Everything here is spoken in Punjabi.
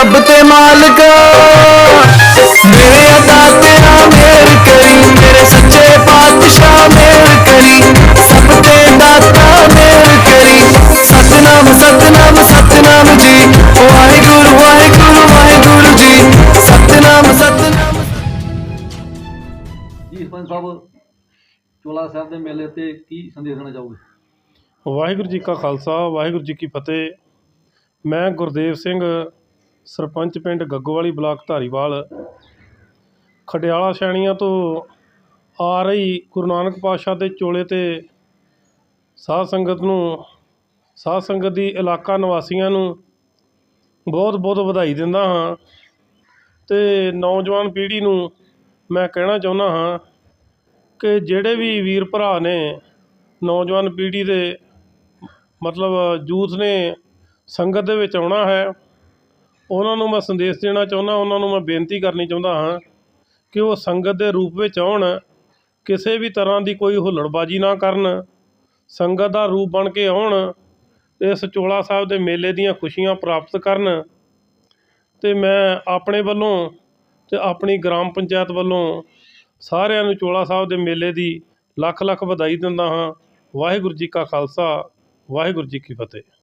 ਮਾਲਕਾ। ਮੇਰੇ ਅਦਾ ਤੇਰਾ ਮੇਰ ਕਰੀ ਮੇਰੇ ਸੱਚੇ ਪਾਤਸ਼ਾਹ ਮੇਰ ਕਰੀ। ਸਭ ਤੇ ਦਾਤਾ ਮੇਰ ਕਰੀ। ਸਤਨਾਮ ਸਤਨਾਮ ਸਤਨਾਮ ਜੀ। ਵਾਹਿਗੁਰੂ ਵਾਹਿਗੁਰੂ ਵਾਹਿਗੁਰੂ ਜੀ। ਸਤਨਾਮ ਸਤਨਾਮ। ਜੀ ਸਰਪੰਚ ਸਾਹਿਬ ਚੋਲਾ ਸਾਹਿਬ ਦੇ ਮੇਲੇ ਤੇ ਕੀ ਸੰਦੇਸ਼ ਦੇਣਾ ਚਾਹੋਗੇ? ਵਾਹਿਗੁਰੂ ਜੀ ਕਾ ਖਾਲਸਾ ਵਾਹਿਗੁਰੂ ਜੀ ਕੀ ਫਤਿਹ। ਮੈਂ ਗੁਰਦੇਵ ਸਿੰਘ ਸਰਪੰਚ ਪਿੰਡ ਗੱਗੋਵਾਲੀ ਬਲਾਕ ਧਾਰੀਵਾਲ, ਖਡਿਆਲਾ ਸ਼ੈਣੀਆਂ ਤੋਂ ਆ ਰਹੀ ਗੁਰੂ ਨਾਨਕ ਪਾਤਸ਼ਾਹ ਦੇ ਚੋਲੇ ਤੇ ਸਾਧ ਸੰਗਤ ਨੂੰ, ਸਾਧ ਸੰਗਤ ਦੀ ਇਲਾਕਾ ਨਿਵਾਸੀਆਂ ਨੂੰ ਬਹੁਤ ਬਹੁਤ ਵਧਾਈ ਦਿੰਦਾ ਹਾਂ ਤੇ ਨੌਜਵਾਨ ਪੀੜ੍ਹੀ ਨੂੰ ਮੈਂ ਕਹਿਣਾ ਚਾਹੁੰਦਾ ਹਾਂ ਕਿ ਜਿਹੜੇ ਵੀ ਵੀਰ ਭਰਾ ਨੇ ਨੌਜਵਾਨ ਪੀੜ੍ਹੀ ਦੇ ਮਤਲਬ ਯੂਥ ਨੇ ਸੰਗਤ ਦੇ ਵਿੱਚ ਆਉਣਾ ਹੈ ਉਹਨਾਂ ਨੂੰ ਮੈਂ ਸੰਦੇਸ਼ ਦੇਣਾ ਚਾਹੁੰਦਾ, ਉਹਨਾਂ ਨੂੰ ਮੈਂ ਬੇਨਤੀ ਕਰਨੀ ਚਾਹੁੰਦਾ ਹਾਂ ਕਿ ਉਹ ਸੰਗਤ ਦੇ ਰੂਪ ਵਿੱਚ ਆਉਣ, ਕਿਸੇ ਵੀ ਤਰ੍ਹਾਂ ਦੀ ਕੋਈ ਹੁੱਲੜਬਾਜੀ ਨਾ ਕਰਨ, ਸੰਗਤ ਦਾ ਰੂਪ ਬਣ ਕੇ ਆਉਣ, ਇਸ ਚੋਲਾ ਸਾਹਿਬ ਦੇ ਮੇਲੇ ਦੀਆਂ ਖੁਸ਼ੀਆਂ ਪ੍ਰਾਪਤ ਕਰਨ ਤੇ ਮੈਂ ਆਪਣੇ ਵੱਲੋਂ ਤੇ ਆਪਣੀ ਗ੍ਰਾਮ ਪੰਚਾਇਤ ਵੱਲੋਂ ਸਾਰਿਆਂ ਨੂੰ ਚੋਲਾ ਸਾਹਿਬ ਦੇ ਮੇਲੇ ਦੀ ਲੱਖ ਲੱਖ ਵਧਾਈ ਦਿੰਦਾ ਹਾਂ। ਵਾਹਿਗੁਰੂ ਜੀ ਕਾ ਖਾਲਸਾ, ਵਾਹਿਗੁਰੂ ਜੀ ਕੀ ਫਤਿਹ।